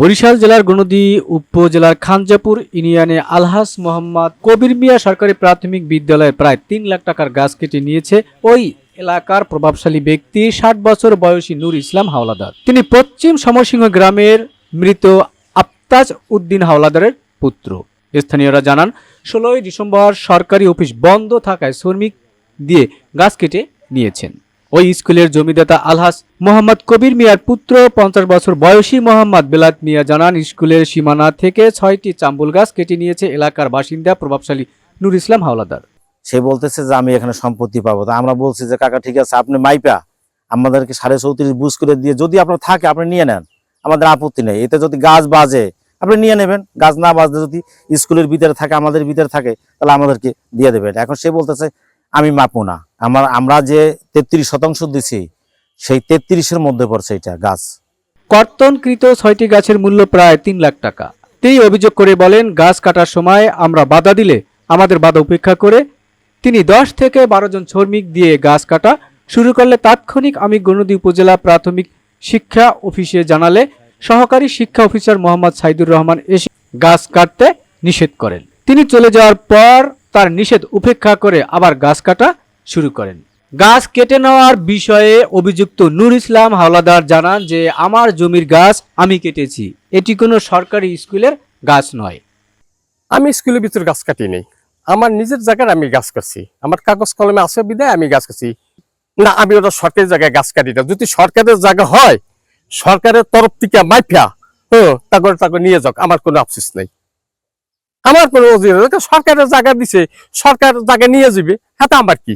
বরিশাল জেলার গণদী উপজেলার খানজাপুর ইউনিয়নে আলহাস মোহাম্মদ কবির মিয়া সরকারি প্রাথমিক বিদ্যালয়ে প্রায় তিন লাখ টাকার গাছ কেটে নিয়েছে ওই এলাকার প্রভাবশালী ব্যক্তি ষাট বছর বয়সী নূর ইসলাম হাওলাদার। তিনি পশ্চিম সমরসিংহ গ্রামের মৃত আফতাজ উদ্দিন হাওলাদারের পুত্র। স্থানীয়রা জানান, ষোলোই ডিসেম্বর সরকারি অফিস বন্ধ থাকায় শ্রমিক দিয়ে গাছ কেটে নিয়েছেন। ওই স্কুলের জমিদাতা আলহাস মোহাম্মদ কবির মিয়ার পুত্র, পঞ্চাশ বছর বয়সী মোহাম্মদ বেলাত মিয়া জানান, স্কুলের সীমানা থেকে ছয়টি চাম্বুল গাছ কেটে নিয়েছে এলাকার বাসিন্দা প্রভাবশালী নুর ইসলাম হাওলাদার। সে বলতেছে যে আমি এখানে সম্পত্তি পাবো। তা আমরা বলছি যে, কাকা, ঠিক আছে, আপনি মাইপা। আমাদেরকে সাড়ে চৌত্রিশ বুঝ করে দিয়ে যদি আপনার থাকে, আপনি নিয়ে নেন। আমাদের আপত্তি নেই। এতে যদি গাছ বাজে, আপনি নিয়ে নেবেন। গাছ না বাজলে যদি স্কুলের ভিতরে থাকে, আমাদের ভিতরে থাকে, তাহলে আমাদেরকে দিয়ে দেবেন। এখন সে বলতেছে আমি মাপবো না। আমার আমরা যে তেত্রিশ শতাংশ দিছি, সেই তেত্রিশের মধ্যে পড়ছে এটা গাছ। কর্তনকৃত ছয়টি গাছের মূল্য প্রায় তিন লাখ টাকা। তিনি অভিযোগ করে বলেন, গাছ কাটার সময় আমরা বাধা দিলে আমাদের বাধা উপেক্ষা করে তিনি দশ থেকে বারো জন শ্রমিক দিয়ে গাছ কাটা শুরু করলে তাৎক্ষণিক আমি গণদী উপজেলা প্রাথমিক শিক্ষা অফিসে জানালে সহকারী শিক্ষা অফিসার মোহাম্মদ সাইদুর রহমান এসে গাছ কাটতে নিষেধ করেন। তিনি চলে যাওয়ার পর তার নিষেধ উপেক্ষা করে আবার গাছ কাটা শুরু করেন। গাছ কেটে নেওয়ার বিষয়ে অভিযুক্ত নূর ইসলাম হাওলাদার জানান যে, আমার জমির গাছ আমি কেটেছি। এটি কোনো সরকারি স্কুলের গাছ নয়। আমি স্কুলের ভিতর গাছ কাটি নেই। আমার নিজের জায়গায় আমি গাছ কাটছি। আমার কাগজ কলমে আছে বিদায় আমি গাছ কাটছি। না, আমি ওটা সরকারি জায়গায় গাছ কাটি না। যদি সরকারের জায়গা হয়, সরকারের তরফ থেকে মাইফিয়া হ্যাঁ তারপর তাকে নিয়ে যাক। আমার কোনো আফসোস নেই। আমার কোনো। সরকারের জায়গা দিছে, সরকার জায়গা নিয়ে যাবে। হ্যাঁ আমার কি?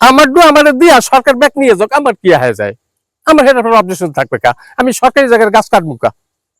আমার ডু আমার দিয়া সরকার ব্যাগ নিয়ে যাক, আমার কি হয়ে যায়? আমার সেটা অবজেকশন থাকবে কা? আমি সরকারি জায়গার গাছ কাটবো কা?